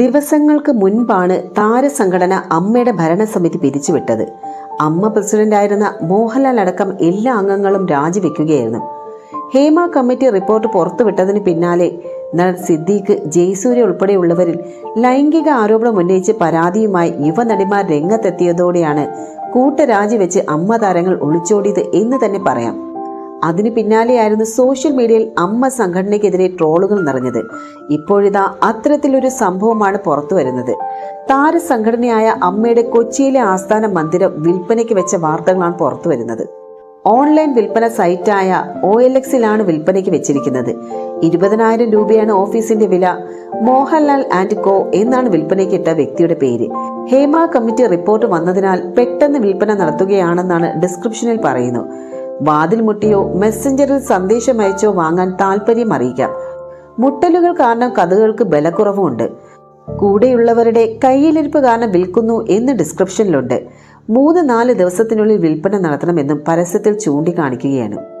ദിവസങ്ങൾക്ക് മുൻപാണ് താരസംഘടന അമ്മയുടെ ഭരണസമിതി പിരിച്ചുവിട്ടത്. അമ്മ പ്രസിഡന്റായിരുന്ന മോഹൻലാൽ അടക്കം എല്ലാ അംഗങ്ങളും രാജിവെക്കുകയായിരുന്നു. ഹേമ കമ്മിറ്റി റിപ്പോർട്ട് പുറത്തുവിട്ടതിന് പിന്നാലെ നടൻ സിദ്ദീഖ് ജയ്സൂര്യ ഉൾപ്പെടെയുള്ളവരിൽ ലൈംഗിക ആരോപണം ഉന്നയിച്ച് പരാതിയുമായി യുവനടിമാർ രംഗത്തെത്തിയതോടെയാണ് കൂട്ടരാജിവെച്ച് അമ്മ താരങ്ങൾ ഒളിച്ചോടിയത് എന്ന് തന്നെ പറയാം. അതിനു പിന്നാലെയായിരുന്നു സോഷ്യൽ മീഡിയയിൽ അമ്മ സംഘടനയ്ക്കെതിരെ ട്രോളുകൾ നിറഞ്ഞത്. ഇപ്പോഴിതാ അത്തരത്തിലൊരു സംഭവമാണ് പുറത്തു വരുന്നത്. താരസംഘടനയായ അമ്മയുടെ കൊച്ചിയിലെ ആസ്ഥാന മന്ദിരം വിൽപ്പനയ്ക്ക് വെച്ച വാർത്തകളാണ് പുറത്തു വരുന്നത്. ഓൺലൈൻ വിൽപ്പന സൈറ്റായ ഒ എൽ എക്സിലാണ് വിൽപ്പനയ്ക്ക് വെച്ചിരിക്കുന്നത്. ഇരുപതിനായിരം രൂപയാണ് ഓഫീസിന്റെ വില. മോഹൻലാൽ ആൻഡ് കോ എന്നാണ് വിൽപ്പനയ്ക്ക് ഇട്ട വ്യക്തിയുടെ പേര്. ഹേമ കമ്മിറ്റി റിപ്പോർട്ട് വന്നതിനാൽ പെട്ടെന്ന് വിൽപ്പന നടത്തുകയാണെന്നാണ് ഡിസ്ക്രിപ്ഷനിൽ പറയുന്നു. വാതിൽ മുട്ടിയോ മെസ്സഞ്ചറിൽ സന്ദേശം അയച്ചോ വാങ്ങാൻ താല്പര്യം അറിയിക്കാം. മുട്ടലുകൾ കാരണം കഥകൾക്ക് ബലക്കുറവുമുണ്ട്. കൂടെയുള്ളവരുടെ കയ്യിലിരിപ്പ് കാരണം വിൽക്കുന്നു എന്ന് ഡിസ്ക്രിപ്ഷനിലുണ്ട് മൂന്ന് നാല് ദിവസത്തിനുള്ളിൽ വിൽപ്പന നടത്തണമെന്നും പരസ്യത്തിൽ ചൂണ്ടിക്കാണിക്കുകയാണ്.